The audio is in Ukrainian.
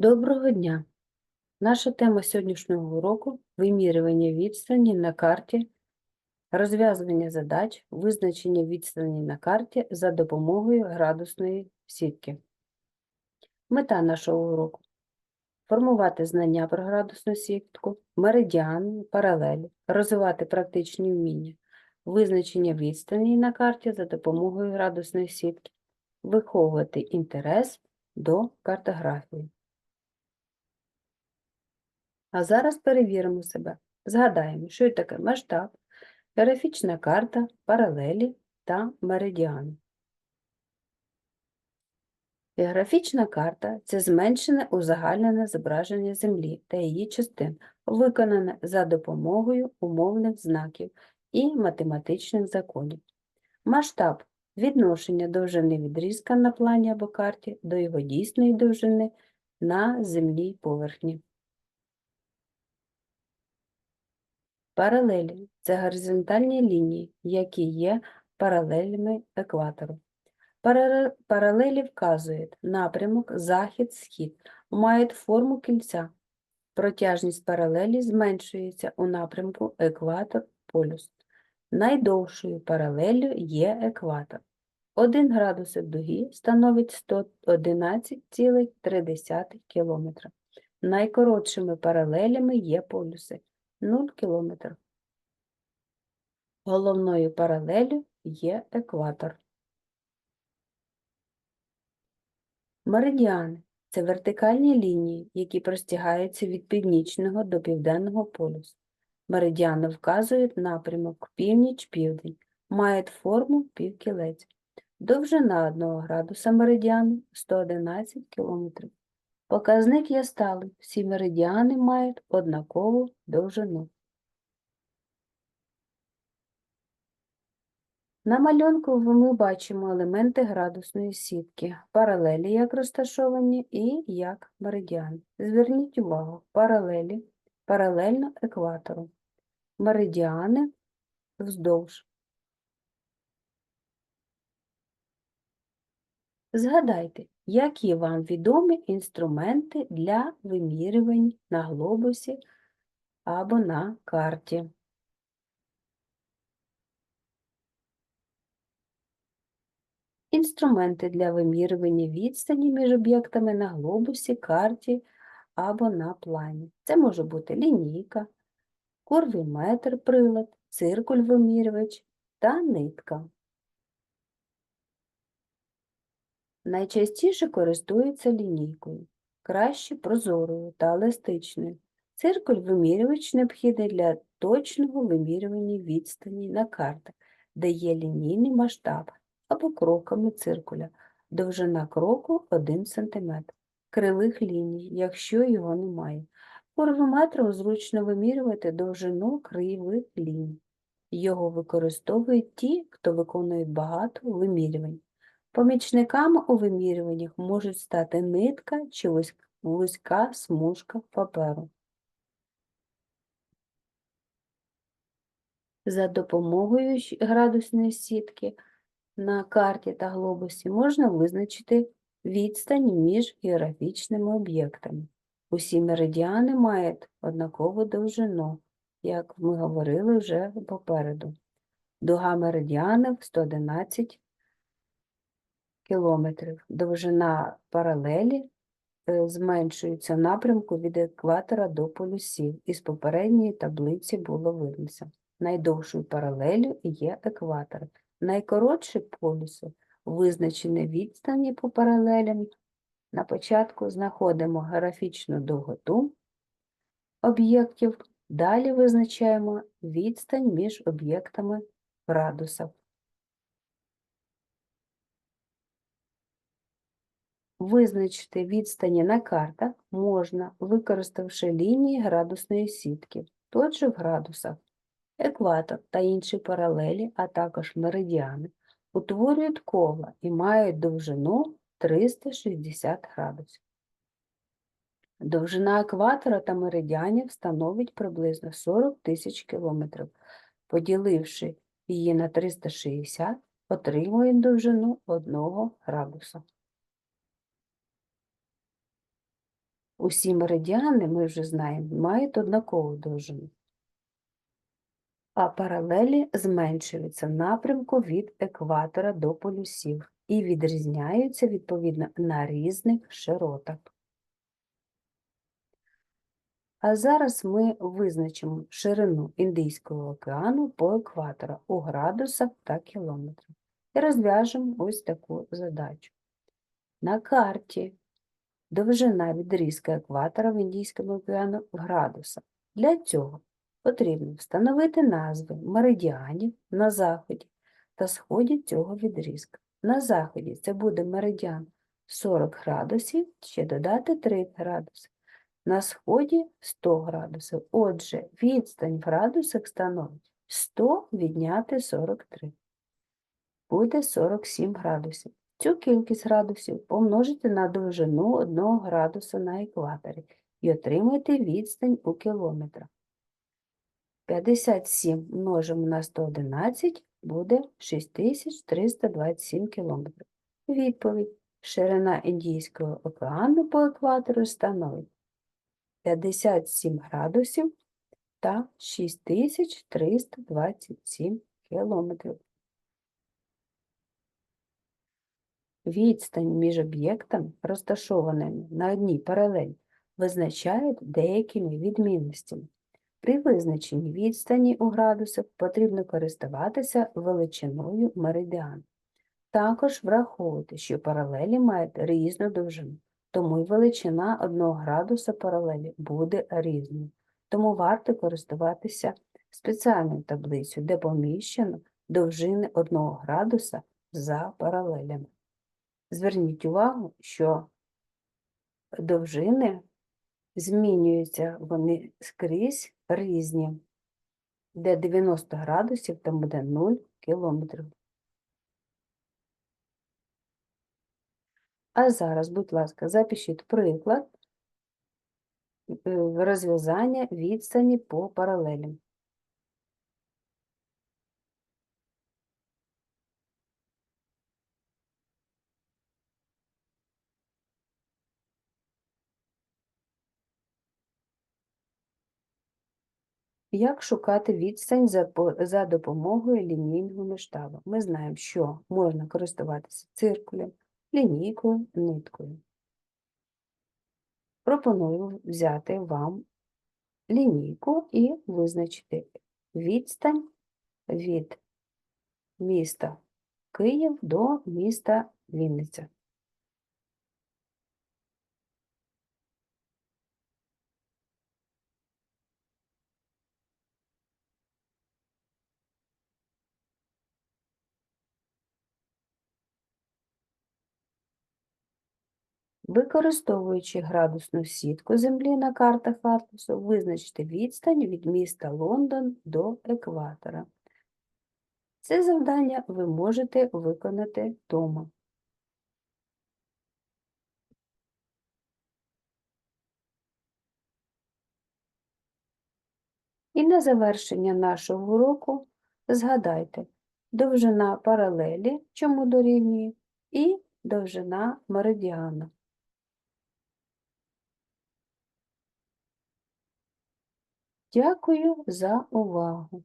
Доброго дня! Наша тема сьогоднішнього уроку – вимірювання відстані на карті, розв'язування задач, визначення відстані на карті за допомогою градусної сітки. Мета нашого уроку – формувати знання про градусну сітку, меридіани, паралелі, розвивати практичні вміння, визначення відстані на карті за допомогою градусної сітки, виховувати інтерес до картографії. А зараз перевіримо себе. Згадаємо, що таке масштаб, географічна карта, паралелі та меридіани. Географічна карта це зменшене узагальнене зображення Землі та її частин, виконане за допомогою умовних знаків і математичних законів. Масштаб відношення довжини відрізка на плані або карті до його дійсної довжини на земній поверхні. Паралелі це горизонтальні лінії, які є паралелями екватору. Паралелі вказують напрямок захід-схід, мають форму кільця. Протяжність паралелі зменшується у напрямку екватор-полюс. Найдовшою паралеллю є екватор. 1 градусик дуги становить 111,3 км. Найкоротшими паралелями є полюси 0 км. Головною паралеллю є екватор. Меридіани – це вертикальні лінії, які простягаються від північного до південного полюсу. Меридіани вказують напрямок північ-південь, мають форму півкілець. Довжина 1 градуса меридіану – 111 км. Показник є сталий, всі меридіани мають однакову довжину. На малюнку ми бачимо елементи градусної сітки, паралелі як розташовані і як меридіани. Зверніть увагу, паралелі паралельно екватору, меридіани вздовж. Згадайте, які вам відомі інструменти для вимірювань на глобусі або на карті. Інструменти для вимірювання відстані між об'єктами на глобусі, карті або на плані. Це може бути лінійка, курвіметр прилад, циркуль-вимірювач та нитка. Найчастіше користуються лінійкою, краще прозорою та еластичною. Циркуль-вимірювач необхідний для точного вимірювання відстані на картах, де є лінійний масштаб або кроками циркуля. Довжина кроку 1 см. Кривих ліній, якщо його немає. Курвометром зручно вимірювати довжину кривих ліній. Його використовують ті, хто виконує багато вимірювань. Помічниками у вимірюваннях можуть стати нитка чи вузька смужка паперу. За допомогою градусної сітки на карті та глобусі можна визначити відстань між географічними об'єктами. Усі меридіани мають однакову довжину, як ми говорили вже попереду. Дуга меридіанів 111 кілометрів. Довжина паралелі е, зменшується в напрямку від екватора до полюсів. Із попередньої таблиці було видно. Найдовшою паралелю є екватор. Найкоротші полюси визначені відстані по паралелям. На початку знаходимо графічну довготу об'єктів, далі визначаємо відстань між об'єктами в градусах. Визначити відстані на картах можна, використавши лінії градусної сітки, же в градусах. Екватор та інші паралелі, а також меридіани, утворюють кола і мають довжину 360 градусів. Довжина екватора та меридіанів становить приблизно 40 тисяч кілометрів. Поділивши її на 360, отримуємо довжину 1 градуса. Усі меридіани, ми вже знаємо, мають однакову довжину. А паралелі зменшуються напрямку від екватора до полюсів і відрізняються відповідно на різних широтах. А зараз ми визначимо ширину Індійського океану по екватору у градусах та кілометрах. І розв'яжемо ось таку задачу. На карті довжина відрізка екватора в Індійському океану в градусах. Для цього потрібно встановити назви меридіанів на заході та сході цього відрізка. На заході це буде меридіан 40 градусів, ще додати 3 градуси. На сході 100 градусів. Отже, відстань в градусах становить 100 відняти 43. Буде 47 градусів. Цю кількість градусів помножити на довжину 1 градуса на екваторі і отримайте відстань у кілометрах. 57 множимо на 111 буде 6327 кілометрів. Відповідь. Ширина Індійського океану по екватору становить 57 градусів та 6327 кілометрів. Відстань між об'єктами, розташованими на одній паралелі, визначають деякими відмінностями. При визначенні відстані у градусах потрібно користуватися величиною меридіану. Також враховувати, що паралелі мають різну довжину, тому й величина 1 градуса паралелі буде різною. Тому варто користуватися спеціальною таблицею, де поміщено довжини 1 градуса за паралелями. Зверніть увагу, що довжини змінюються вони скрізь різні, де 90 градусів, там буде 0 кілометрів. А зараз, будь ласка, запишіть приклад е, розв'язання відстані по паралелям. Як шукати відстань за, допомогою лінійного масштабу? Ми знаємо, що можна користуватися циркулем, лінійкою, ниткою. Пропоную взяти вам лінійку і визначити відстань від міста Київ до міста Вінниця. Використовуючи градусну сітку Землі на картах атласу, визначте відстань від міста Лондон до екватора. Це завдання ви можете виконати вдома. І на завершення нашого уроку згадайте довжина паралелі, чому дорівнює, і довжина меридіана. Дякую за увагу!